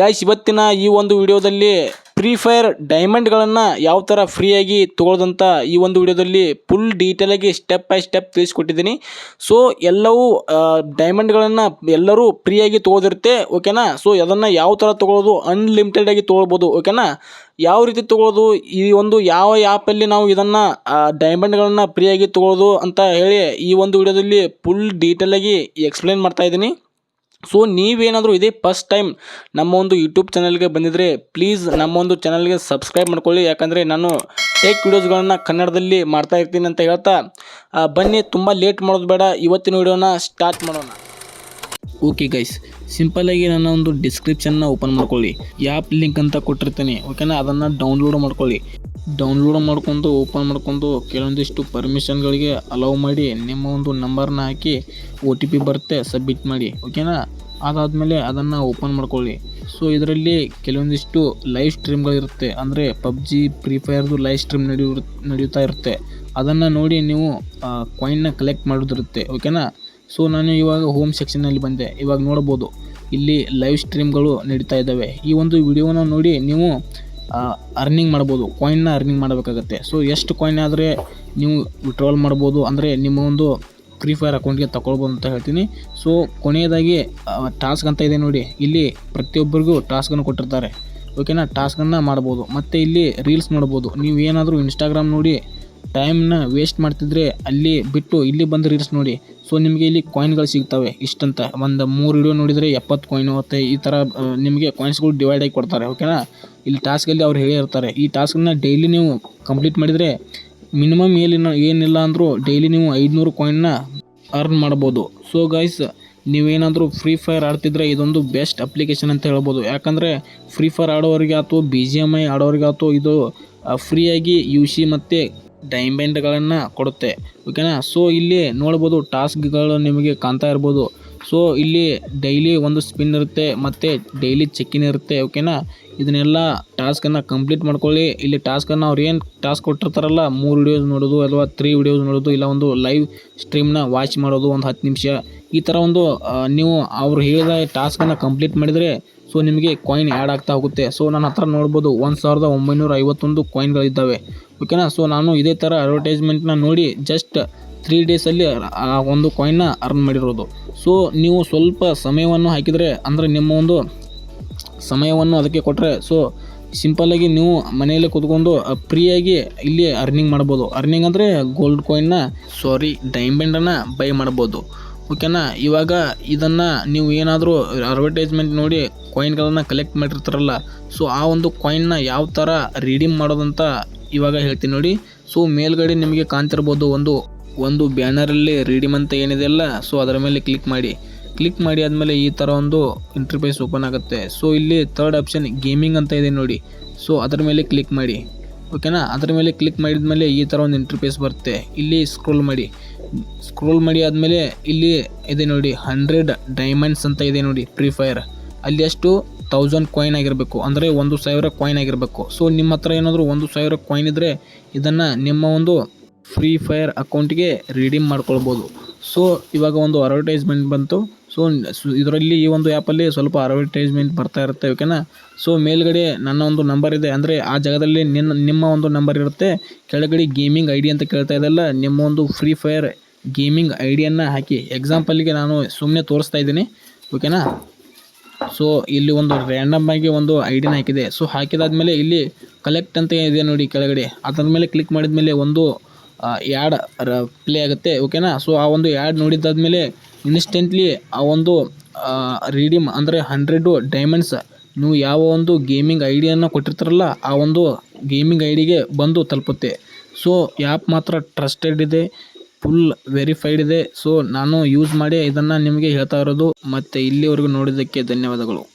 Guys ಇವತ್ತಿನ ಈ ಒಂದು ವಿಡಿಯೋದಲ್ಲಿ ಫ್ರೀ ಫೈರ್ ಡೈಮಂಡ್ಗಳನ್ನು ಯಾವ ಥರ ಫ್ರೀಯಾಗಿ ತೊಗೊಳ್ದಂತ ಈ ಒಂದು ವಿಡಿಯೋದಲ್ಲಿ ಫುಲ್ ಡೀಟೇಲಾಗಿ ಸ್ಟೆಪ್ ಬೈ ಸ್ಟೆಪ್ ತಿಳಿಸ್ಕೊಟ್ಟಿದ್ದೀನಿ. ಸೊ ಎಲ್ಲವೂ ಡೈಮಂಡ್ಗಳನ್ನು ಎಲ್ಲರೂ ಫ್ರೀಯಾಗಿ ತೊಗೋದಿರುತ್ತೆ ಓಕೆನಾ ಸೊ ಅದನ್ನು ಯಾವ ಥರ ತೊಗೊಳೋದು ಅನ್ಲಿಮಿಟೆಡಾಗಿ ತೊಗೊಳ್ಬೋದು ಓಕೆನಾ ಯಾವ ರೀತಿ ತೊಗೊಳ್ಳೋದು? ಈ ಒಂದು ಯಾವ ಆ್ಯಪಲ್ಲಿ ನಾವು ಇದನ್ನು ಡೈಮಂಡ್ಗಳನ್ನು ಫ್ರೀಯಾಗಿ ತೊಗೊಳ್ಳೋದು ಅಂತ ಹೇಳಿ ಈ ಒಂದು ವಿಡಿಯೋದಲ್ಲಿ ಫುಲ್ ಡೀಟೇಲಾಗಿ ಎಕ್ಸ್ಪ್ಲೇನ್ ಮಾಡ್ತಾ ಇದ್ದೀನಿ. ಸೊ ನೀವೇನಾದರೂ ಇದೇ ಫಸ್ಟ್ ಟೈಮ್ ನಮ್ಮ ಒಂದು ಯೂಟ್ಯೂಬ್ ಚಾನಲ್ಗೆ ಬಂದಿದ್ದರೆ ಪ್ಲೀಸ್ ನಮ್ಮ ಒಂದು ಚಾನಲ್ಗೆ ಸಬ್ಸ್ಕ್ರೈಬ್ ಮಾಡ್ಕೊಳ್ಳಿ. ಯಾಕಂದರೆ ನಾನು ಟೇಕ್ ವೀಡಿಯೋಸ್ಗಳನ್ನು ಕನ್ನಡದಲ್ಲಿ ಮಾಡ್ತಾ ಇರ್ತೀನಿ ಅಂತ ಹೇಳ್ತಾ ಬನ್ನಿ, ತುಂಬ ಲೇಟ್ ಮಾಡೋದು ಬೇಡ. ಇವತ್ತಿನ ವಿಡಿಯೋನ ಸ್ಟಾರ್ಟ್ ಮಾಡೋಣ. ಓಕೆ ಗೈಸ್ ಆಗಿ ನನ್ನ ಒಂದು ಡಿಸ್ಕ್ರಿಪ್ಷನ್ನ ಓಪನ್ ಮಾಡ್ಕೊಳ್ಳಿ. ಆ್ಯಪ್ ಲಿಂಕ್ ಅಂತ ಕೊಟ್ಟಿರ್ತೀನಿ. ಓಕೆನಾ ಅದನ್ನು ಡೌನ್ಲೋಡ್ ಮಾಡ್ಕೊಳ್ಳಿ. ಡೌನ್ಲೋಡ್ ಮಾಡ್ಕೊಂಡು ಓಪನ್ ಮಾಡ್ಕೊಂಡು ಕೆಲವೊಂದಿಷ್ಟು ಪರ್ಮಿಷನ್ಗಳಿಗೆ ಅಲೌ ಮಾಡಿ, ನಿಮ್ಮ ಒಂದು ನಂಬರ್ನ ಹಾಕಿ ಒ ಟಿ ಪಿ ಬರುತ್ತೆ ಸಬ್ಮಿಟ್ ಮಾಡಿ. ಓಕೆನಾ ಅದಾದಮೇಲೆ ಅದನ್ನು ಓಪನ್ ಮಾಡ್ಕೊಳ್ಳಿ. ಸೊ ಇದರಲ್ಲಿ ಕೆಲವೊಂದಿಷ್ಟು ಲೈವ್ ಸ್ಟ್ರೀಮ್ಗಳಿರುತ್ತೆ ಅಂದರೆ ಪಬ್ಜಿ ಫ್ರೀ ಫೈರ್ದು ಲೈವ್ ಸ್ಟ್ರೀಮ್ ನಡೆಯು, ನಡೆಯುತ್ತಾ ಇರುತ್ತೆ. ಅದನ್ನು ನೋಡಿ ನೀವು ಕಾಯಿನ್ನ ಕಲೆಕ್ಟ್ ಮಾಡೋದಿರುತ್ತೆ. ಓಕೆನಾ ಸೊ ನಾನು ಇವಾಗ ಹೋಮ್ ಸೆಕ್ಷನಲ್ಲಿ ಬಂದೆ. ಇವಾಗ ನೋಡ್ಬೋದು, ಇಲ್ಲಿ ಲೈವ್ ಸ್ಟ್ರೀಮ್ಗಳು ನಡೀತಾ ಇದ್ದಾವೆ. ಈ ಒಂದು ವಿಡಿಯೋನ ನೋಡಿ ನೀವು ಅರ್ನಿಂಗ್ ಮಾಡ್ಬೋದು. ಕಾಯಿನ್ನ ಅರ್ನಿಂಗ್ ಮಾಡಬೇಕಾಗತ್ತೆ. ಸೊ ಎಷ್ಟು ಕಾಯಿನ್ ಆದರೆ ನೀವು ವಿಡ್ರಾಲ್ ಮಾಡ್ಬೋದು ಅಂದರೆ ನಿಮ್ಮ ಒಂದು ಫ್ರೀ ಫೈರ್ ಅಕೌಂಟ್ಗೆ ತಗೊಳ್ಬೋದು ಅಂತ ಹೇಳ್ತೀನಿ. ಸೊ ಕೊನೆಯದಾಗಿ ಟಾಸ್ಕ್ ಅಂತ ಇದೆ ನೋಡಿ. ಇಲ್ಲಿ ಪ್ರತಿಯೊಬ್ಬರಿಗೂ ಟಾಸ್ಕನ್ನು ಕೊಟ್ಟಿರ್ತಾರೆ. ಓಕೆನಾ ಟಾಸ್ಕನ್ನು ಮಾಡ್ಬೋದು. ಮತ್ತು ಇಲ್ಲಿ ರೀಲ್ಸ್ ನೋಡ್ಬೋದು. ನೀವು ಏನಾದರೂ ಇನ್ಸ್ಟಾಗ್ರಾಮ್ ನೋಡಿ ಟೈಮ್ನ ವೇಸ್ಟ್ ಮಾಡ್ತಿದ್ರೆ ಅಲ್ಲಿ ಬಿಟ್ಟು ಇಲ್ಲಿ ಬಂದು ರೀಲ್ಸ್ ನೋಡಿ. ಸೊ, ನಿಮಗೆ ಇಲ್ಲಿ ಕಾಯಿನ್ಗಳು ಸಿಗ್ತವೆ ಇಷ್ಟಂತ. ಒಂದು ಮೂರು ವಿಡಿಯೋ ನೋಡಿದರೆ ಎಪ್ಪತ್ತು ಕಾಯಿನ್ ಮತ್ತು ಈ ಥರ ನಿಮಗೆ ಕಾಯಿನ್ಸ್ಗಳು ಡಿವೈಡ್ ಆಗಿ ಕೊಡ್ತಾರೆ ಓಕೆನಾ ಇಲ್ಲಿ ಟಾಸ್ಕಲ್ಲಿ ಅವ್ರು ಹೇಳಿರ್ತಾರೆ ಈ ಟಾಸ್ಕನ್ನ ಡೈಲಿ ನೀವು ಕಂಪ್ಲೀಟ್ ಮಾಡಿದರೆ ಮಿನಿಮಮ್ ಏನಿಲ್ಲ ಏನಿಲ್ಲ ಅಂದರೂ ಡೈಲಿ ನೀವು ಐದುನೂರು ಕಾಯಿನ್ನ ಅರ್ನ್ ಮಾಡ್ಬೋದು. ಸೊ ಗೈಸ್ ನೀವೇನಾದರೂ ಫ್ರೀ ಫೈರ್ ಆಡ್ತಿದ್ರೆ ಇದೊಂದು ಬೆಸ್ಟ್ ಅಪ್ಲಿಕೇಶನ್ ಅಂತ ಹೇಳ್ಬೋದು. ಯಾಕಂದರೆ ಫ್ರೀ ಫೈರ್ ಆಡೋರಿಗೆ ಆಯ್ತು ಬಿ ಜಿ ಎಂ ಐ ಆಡೋರಿಗೆ ಆಯ್ತು ಇದು ಫ್ರೀಯಾಗಿ ಯು ಸಿ ಮತ್ತು ಡೈಮಂಡ್ಗಳನ್ನು ಕೊಡುತ್ತೆ ಓಕೆನಾ ಸೊ ಇಲ್ಲಿ ನೋಡ್ಬೋದು ಟಾಸ್ಕ್ಗಳು ನಿಮಗೆ ಕಾಣ್ತಾ ಇರ್ಬೋದು. ಸೊ ಇಲ್ಲಿ ಡೈಲಿ ಒಂದು ಸ್ಪಿನ್ ಇರುತ್ತೆ, ಮತ್ತು ಡೈಲಿ ಚೆಕ್ಕಿನ್ ಇರುತ್ತೆ ಓಕೆನಾ ಇದನ್ನೆಲ್ಲ ಟಾಸ್ಕನ್ನು ಕಂಪ್ಲೀಟ್ ಮಾಡ್ಕೊಳ್ಳಿ. ಇಲ್ಲಿ ಟಾಸ್ಕನ್ನು ಅವ್ರು ಏನು ಟಾಸ್ಕ್ ಕೊಟ್ಟಿರ್ತಾರಲ್ಲ, ಮೂರು ವಿಡಿಯೋಸ್ ನೋಡೋದು ಅಥವಾ ತ್ರೀ ವಿಡಿಯೋಸ್ ನೋಡೋದು, ಇಲ್ಲ ಒಂದು ಲೈವ್ ಸ್ಟ್ರೀಮ್ನ ವಾಚ್ ಮಾಡೋದು ಒಂದು ಹತ್ತು ನಿಮಿಷ. ಈ ಥರ ಒಂದು ನೀವು ಅವ್ರು ಹೇಳಿದ ಟಾಸ್ಕನ್ನು ಕಂಪ್ಲೀಟ್ ಮಾಡಿದರೆ ಸೊ ನಿಮಗೆ ಕಾಯಿನ್ ಆ್ಯಡ್ ಆಗ್ತಾ ಹೋಗುತ್ತೆ. ಸೊ ನನ್ನ ಹತ್ರ ನೋಡ್ಬೋದು ಒಂದು ಸಾವಿರದ ಒಂಬೈನೂರ ಐವತ್ತೊಂದು ಕಾಯಿನ್ಗಳಿದ್ದಾವೆ ಓಕೆನಾ ಸೊ ನಾನು ಇದೇ ಥರ ಅಡ್ವರ್ಟೈಸ್ಮೆಂಟ್ನ ನೋಡಿ ಜಸ್ಟ್ ತ್ರೀ ಡೇಸಲ್ಲಿ ಆ ಒಂದು ಕಾಯಿನ್ನ ಅರ್ನ್ ಮಾಡಿರೋದು. ಸೊ ನೀವು ಸ್ವಲ್ಪ ಸಮಯವನ್ನು ಹಾಕಿದರೆ, ಅಂದರೆ ನಿಮ್ಮ ಒಂದು ಸಮಯವನ್ನು ಅದಕ್ಕೆ ಕೊಟ್ಟರೆ ಸೊ ಸಿಂಪಲ್ಲಾಗಿ ನೀವು ಮನೆಯಲ್ಲೇ ಕೂತ್ಕೊಂಡು ಫ್ರೀಯಾಗಿ ಇಲ್ಲಿ ಅರ್ನಿಂಗ್ ಮಾಡ್ಬೋದು. ಅರ್ನಿಂಗ್ ಅಂದರೆ ಗೋಲ್ಡ್ ಕಾಯಿನ್ನ ಸಾರಿ ಡೈಮಂಡನ್ನು ಬೈ ಮಾಡ್ಬೋದು. ಓಕೆನಾ ಇವಾಗ ಇದನ್ನು ನೀವು ಏನಾದರೂ ಅಡ್ವರ್ಟೈಸ್ಮೆಂಟ್ ನೋಡಿ ಕಾಯಿನ್ಗಳನ್ನು ಕಲೆಕ್ಟ್ ಮಾಡಿರ್ತಾರಲ್ಲ ಸೊ ಆ ಒಂದು ಕಾಯಿನ್ನ ಯಾವ ಥರ ರೀಡೀಮ್ ಮಾಡೋದಂತ ಇವಾಗ ಹೇಳ್ತೀನಿ ನೋಡಿ. ಸೊ ಮೇಲ್ಗಡೆ ನಿಮಗೆ ಕಾಣ್ತಿರ್ಬೋದು ಒಂದು ಒಂದು ಬ್ಯಾನರಲ್ಲಿ ರೀಡಿಮ್ ಅಂತ ಏನಿದೆಯಲ್ಲ ಸೊ ಅದರ ಮೇಲೆ ಕ್ಲಿಕ್ ಮಾಡಿ. ಕ್ಲಿಕ್ ಮಾಡಿ ಆದಮೇಲೆ ಈ ಥರ ಒಂದು ಇಂಟರ್ಫೇಸ್ ಓಪನ್ ಆಗುತ್ತೆ. ಸೊ ಇಲ್ಲಿ ಥರ್ಡ್ ಆಪ್ಷನ್ ಗೇಮಿಂಗ್ ಅಂತ ಇದೆ ನೋಡಿ. ಸೊ ಅದರ ಮೇಲೆ ಕ್ಲಿಕ್ ಮಾಡಿ. ಓಕೆನಾ ಅದರ ಮೇಲೆ ಕ್ಲಿಕ್ ಮಾಡಿದ ಮೇಲೆ ಈ ಥರ ಒಂದು ಇಂಟರ್ಫೇಸ್ ಬರುತ್ತೆ. ಇಲ್ಲಿ ಸ್ಕ್ರೋಲ್ ಮಾಡಿ. ಸ್ಕ್ರೋಲ್ ಮಾಡಿ ಆದಮೇಲೆ ಇಲ್ಲಿ ಇದೆ ನೋಡಿ ಹಂಡ್ರೆಡ್ ಡೈಮಂಡ್ಸ್ ಅಂತ ಇದೆ ನೋಡಿ ಫ್ರೀ ಫೈರ್ ಅಲ್ಲಿ ಅಷ್ಟು ತೌಸಂಡ್ ಕಾಯಿನ್ ಆಗಿರಬೇಕು. ಅಂದರೆ ಒಂದು ಸಾವಿರ ಕಾಯಿನ್ ಆಗಿರಬೇಕು. ಸೊ ನಿಮ್ಮ ಹತ್ರ ಏನಾದರೂ ಒಂದು ಸಾವಿರ ಕಾಯಿನ್ ಇದ್ದರೆ ಇದನ್ನು ನಿಮ್ಮ ಒಂದು ಫ್ರೀ ಫೈರ್ ಅಕೌಂಟ್ಗೆ ರೀಡಿಮ್ ಮಾಡ್ಕೊಳ್ಬೋದು. ಸೊ ಇವಾಗ ಒಂದು ಅಡ್ವರ್ಟೈಸ್ಮೆಂಟ್ ಬಂತು. ಸೊ, ಇದರಲ್ಲಿ ಈ ಒಂದು ಆ್ಯಪಲ್ಲಿ ಸ್ವಲ್ಪ ಅಡ್ವರ್ಟೈಸ್ಮೆಂಟ್ ಬರ್ತಾ ಇರುತ್ತೆ ಓಕೆನಾ ಸೊ ಮೇಲ್ಗಡೆ ನನ್ನ ಒಂದು ನಂಬರ್ ಇದೆ. ಅಂದರೆ ಆ ಜಾಗದಲ್ಲಿ ನಿನ್ನ, ನಿಮ್ಮ ಒಂದು ನಂಬರ್ ಇರುತ್ತೆ. ಕೆಳಗಡೆ ಗೇಮಿಂಗ್ ಐ ಅಂತ ಕೇಳ್ತಾ ಇದೆಲ್ಲ, ನಿಮ್ಮ ಒಂದು ಫ್ರೀ ಫೈರ್ ಗೇಮಿಂಗ್ ಐ ಡಿಯನ್ನು ಹಾಕಿ. ಎಕ್ಸಾಂಪಲ್ಗೆ ನಾನು ಸುಮ್ಮನೆ ತೋರಿಸ್ತಾ ಇದ್ದೀನಿ ಓಕೆನಾ ಸೊ ಇಲ್ಲಿ ಒಂದು ರ್ಯಾಂಡಮ್ ಆಗಿ ಒಂದು ಐ ಡಿನ ಹಾಕಿದೆ. ಸೊ ಹಾಕಿದಾದ್ಮೇಲೆ ಇಲ್ಲಿ ಕಲೆಕ್ಟ್ ಅಂತ ಇದೆ ನೋಡಿ ಕೆಳಗಡೆ. ಅದರ ಮೇಲೆ ಕ್ಲಿಕ್ ಮಾಡಿದ ಮೇಲೆ ಒಂದು ರ ಪ್ಲೇ ಆಗುತ್ತೆ ಓಕೆನಾ ಸೊ ಆ ಒಂದು ಯಾಡ್ ನೋಡಿದ್ದಾದ್ಮೇಲೆ ಇನ್ಸ್ಟೆಂಟ್ಲಿ ಆ ಒಂದು ರೀಡಿಮ್ ಅಂದರೆ ಹಂಡ್ರೆಡು ಡೈಮಂಡ್ಸ್ ನೀವು ಯಾವ ಒಂದು ಗೇಮಿಂಗ್ ಐ ಡಿಯನ್ನು ಕೊಟ್ಟಿರ್ತಾರಲ್ಲ, ಆ ಒಂದು ಗೇಮಿಂಗ್ ಐ ಡಿಗೆ ಬಂದು ತಲುಪುತ್ತೆ. ಸೊ ಆ್ಯಪ್ ಮಾತ್ರ ಟ್ರಸ್ಟೆಡ್ ಇದೆ. ಫುಲ್ ವೆರಿಫೈಡ್ ಇದೆ. ಸೊ ನಾನು ಯೂಸ್ ಮಾಡಿ ಇದನ್ನು ನಿಮಗೆ ಹೇಳ್ತಾ ಇರೋದು. ಮತ್ತು ಇಲ್ಲಿವರೆಗೂ ನೋಡಿದ್ದಕ್ಕೆ ಧನ್ಯವಾದಗಳು.